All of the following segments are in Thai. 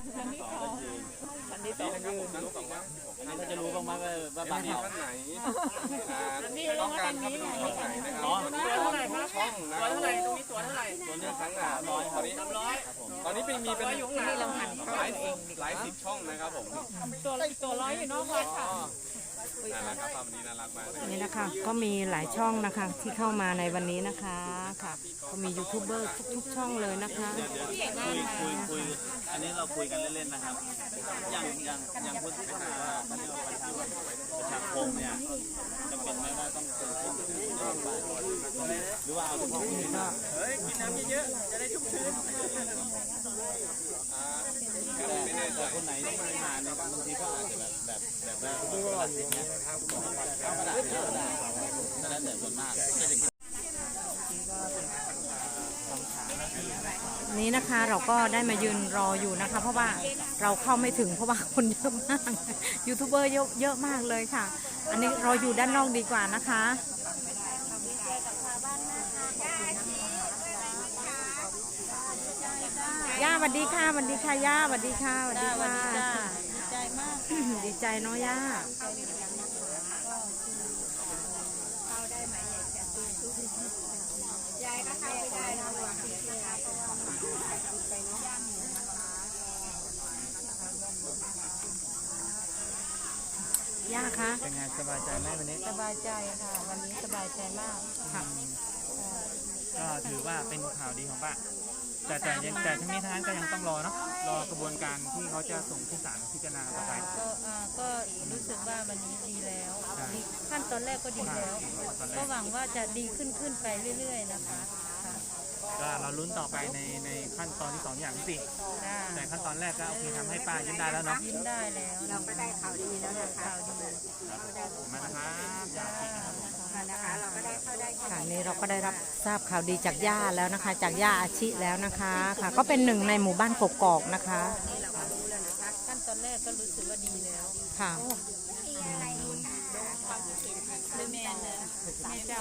อันที่สองอันนี้สองยืนรู้ก่อนว่าอันนี้เราจะรู้บ้างไหมว่าว่าบ้านมีเราท่านไหนต้องการเข้าไปดูช่องไหนนะครับช่องนะตัวเท่าไหร่ตรงนี้ตัวเท่าไหร่ตัวนี้ครั้งหน้าตอนนี้สามร้อยตอนนี้เป็นมีเป็นหลังหลายหลายสิบช่องนะครับผมตัวตัวร้อยอยู่นอกวัดค่ะ น่ารักครับภาพนี้น่ารักมากเลยนี่นะคะก็มีหลายช่องนะคะที่เข้ามาในวันนี้นะคะค่ะ ก็มียูทูบเบอร์ทุกๆช่องเลยนะคะคุยคุยคุยอันนี้เราคุยกันเล่นๆนะครับ อย่างอย่างอย่างพูดถึงว่าเขาเรียกว่าประชาประชาคมเนี่ยจำเป็นไหมว่าต้องเป็นช่วง หรือว่าเอาเฉพาะคนที่มาเฮ้ย กินน้ำเยอะๆ จะได้ชุ่มชื้นแน่คนไหนที่ไม่มาเนี่ยบางทีก็อาจจะแบบแบบแบบแบบแบบอย่างเงี้ยเอากระดาษเอากระดาษนั่นแหละแต่ส่วนมากก็จะคิดนี้นะคะเราก็ได้มายืนรออยู่นะคะ เพราะว่าเราเข้าไม่ถึงเพราะว่าคนเยอะมากยูทูบเบอร์เยอะเยอะมากเลยค่ะ อันนี้ราอยู่ด้านนอกดีกว่านะคะ ย่าสวัสดีค่ะสวัสดีค่ะย่าสวัสดีค่ะสวัสดีค่ะใจมากดีใจเนาะย่ายายก็เข้าไม่ได้นะย่าคะเป็นไงสบายใจไหมวันนี้สบายใจค่ะ วันนี้สบายใจมากค่ะก็ถือว่าเป็นข่าวดีของป้า แต่แต่ยังแต่ทั้งนี้ทั้งนั้นก็ยังต้องรอเนาะรอกระบวนการที่เขาจะส่งขึ้นศาลพิจารณาต่อไป ก็อ่าก็รู้สึกว่าวันนี้ดีแล้วใช่ดีขั้นตอนแรกก็ดีแล้วตอนแรก็กหวังว่าจะดีขึ้นขึ้นไปเรื่อย ๆ นะคะค่ะ ก็เราลุ้นต่อไปในในขั้นตอนที่สองอย่างที่สี่ค่ะแต่ขั้นตอนแรกก็โอเคทำให้ป้ายิ้มได้แล้วเนาะยิ้มได้แล้วเราก็ได้ข่าวดีแล้วนะคะข่าวดีขอบคุณมากนะครับอยากกินนะครับผมนะคะเราก็ได้เข้าได้ค่ะนี่เราก็ได้รับทราบข่าวดีจากย่าแล้วนะคะ จากย่าอาชิแล้วนะคะค่ะ ก็เป็นหนึ่งในหมู่บ้านกกอกนะคะขั้นตอนแรกก็รู้สึกว่าดีแล้วค่ะหรือแม่เลยแม่เจ้า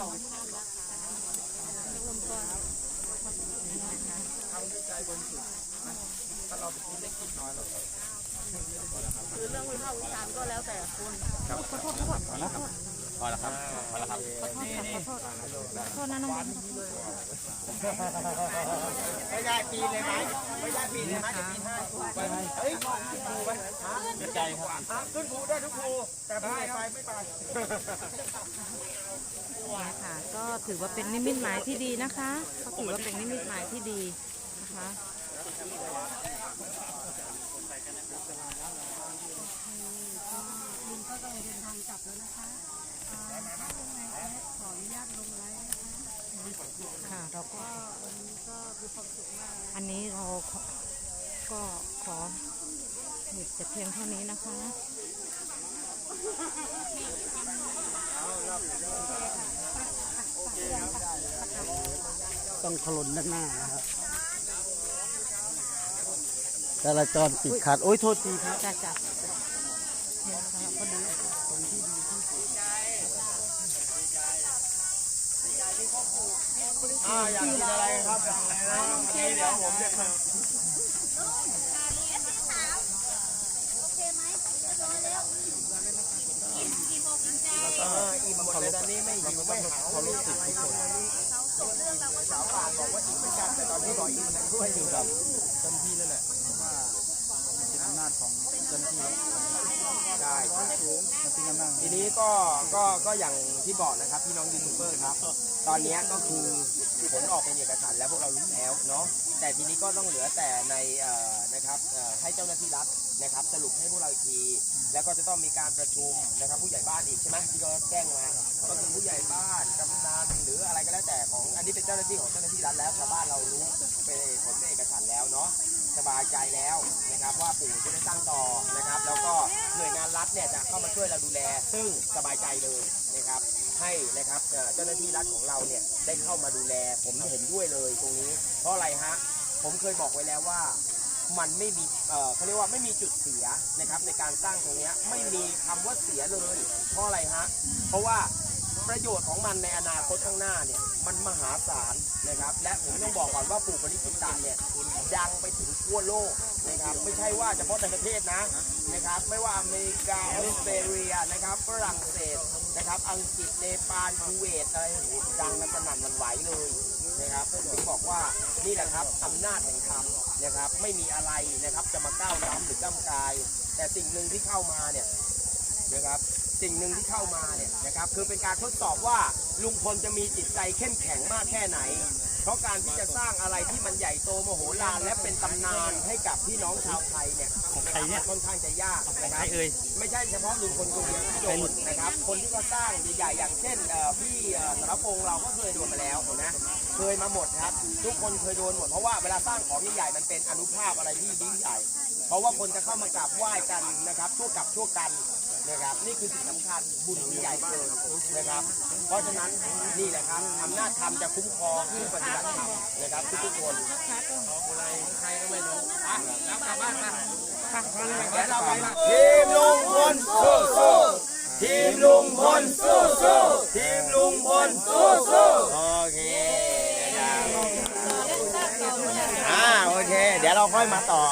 คือเรื่องวิพากษ์วิจารณ์ก็แล้วแต่คนขอโทษขอโทษ พอแล้วครับพอแล้วครับโทษนะน้องบอลไม่ได้ปีนเลยไหมไม่ได้ปีนเลยไหมจะปีนให้เฮ้ยภูไหมใจครับอะขึ้นภูได้ทุกภูแต่ภูไม่ไปไม่ไปนี่ค่ะก็ถือว่าเป็นนิมิตหมายที่ดีนะคะก็ถือว่าเป็นนิมิตหมายที่ดีนะคะค่ะ เราก็อันนี้เราขอก็ขอหยุดแต่เพียงเท่านี้นะคะ ต้องขลนด้านหน้านะครับจราจรติดขัด โอ้ยโทษทีครับ จ้ะจ้ะเนี่ยนะคะพอดี อ่าอยากกินอะไรครับนี่เดี๋ยวผมจะมาเอออิ่มหมดเลยตอนนี้ไม่หิวไม่หาวเขารู้สึกทุกคนสาวปานบอกว่าอิ่มเหมือนกันแต่ตอนนี้บอกอิ่มด้วยอยู่กับเต็มที่แล้วแหละว่า อำนาจของเจ้าหน้าที่ใช่ใช่ทีนี้ก็ก็ก็อย่างที่บอกนะครับพี่น้องยูทูบเบอร์ครับ ตอนนี้ก็คือผลออกเป็นเอกสารแล้วพวกเรารู้แล้วเนาะแต่ทีนี้ก็ต้องเหลือแต่ในเอ่อนะครับเอ่อให้เจ้าหน้าที่รัฐนะครับ สรุปให้พวกเราอีกที แล้วก็จะต้องมีการประชุมนะครับ ผู้ใหญ่บ้านอีกใช่ไหมที่เขาแจ้งมาก็คือผู้ใหญ่บ้านกำนันหรืออะไรก็แล้วแต่ของอันนี้เป็นเจ้าหน้าที่ของเจ้าหน้าที่รัฐแล้วชาวบ้านเรารู้เป็นผลเป็นเอกสารแล้วเนาะ สบายใจแล้วนะครับว่าปู่จะได้ตั้งต่อนะครับ แล้วก็หน่วยงานรัฐเนี่ยจะเข้ามาช่วยเราดูแล ซึ่งสบายใจเลยนะครับให้นะครับเจ้าหน้าที่รัฐของเราเนี่ยได้เข้ามาดูแล ผมเห็นด้วยเลยตรงนี้ เพราะอะไรฮะผมเคยบอกไว้แล้วว่ามันไม่มีเออเขาเรียกว่าไม่มีจุดเสียนะครับในการสร้างตรงนี้ไม่มีคำว่าเสียเลย เพราะอะไรฮะเพราะว่า ประโยชน์ของมันในอนาคตข้างหน้าเนี่ยมันมหาศาลนะครับ และผมต้องบอกก่อนว่าปลูกปริจิตาเนี่ยดังไปถึงทั่วโลกนะครับไม่ใช่ว่าเฉพาะในประเทศนะนะครับไม่ว่าอเมริกาออสเตรเลียนะครับฝรั่งเศสนะครับอังกฤษเนปาลคูเวตอะไรดังกันสนั่นหวันไหวเลยนะครับถึงบอกว่านี่แหละครับอำนาจแห่งธรรมนะครับไม่มีอะไรนะครับจะมาก้าวล้ำหรือก้ำกาย แต่สิ่งหนึ่งที่เข้ามาเนี่ยนะครับ สิ่งหนึ่งที่เข้ามาเนี่ยนะครับคือเป็นการทดสอบว่าลุงพลจะมีจิตใจเข้มแข็งมากแค่ไหน เพราะการที่จะสร้างอะไรที่มันใหญ่โตมโหฬารและเป็นตำนานให้กับพี่น้องชาวไทยเนี่ยของใครเนี่ยค่อนข้างจะยากนะคใครัรบเอ่ย ไม่ใช่เฉพาะลุงพลคนเดียวที่โดนนะครับคนที่ก็สร้างใหญ่ๆอย่างเช่นเอ่อพี่เอ่อสารพงษ์เราก็เคยโดนมาแล้วนะเคยมาหมดครับทุกคนเคยโดนหมดเพราะว่าเวลาสร้างของใหญ่ๆมันเป็นอนุภาพอะไรที่ยิ่งใหญ่ เพราะว่าคนจะเข้ามากราบไหว้กันนะครับทั่วกับทั่วกัน นะครับ นี่คือสิ่งสำคัญบุญมีใหญ่เกินนะครับ เพราะฉะนั้นนี่แหละครับอำนาจธรรมจะคุ้มครองผู้ปฏิบัติธรรมนะครับทุกๆคนใครก็ไม่รู้อะแล้วกลับบ้านมาเดี๋ยวเราไปทีมลุงพลสู้สู้ทีมลุงพลสู้สู้ทีมลุงพลสู้สู้โอเคอ่าโอเค เดี๋ยวเราค่อยมาต่อ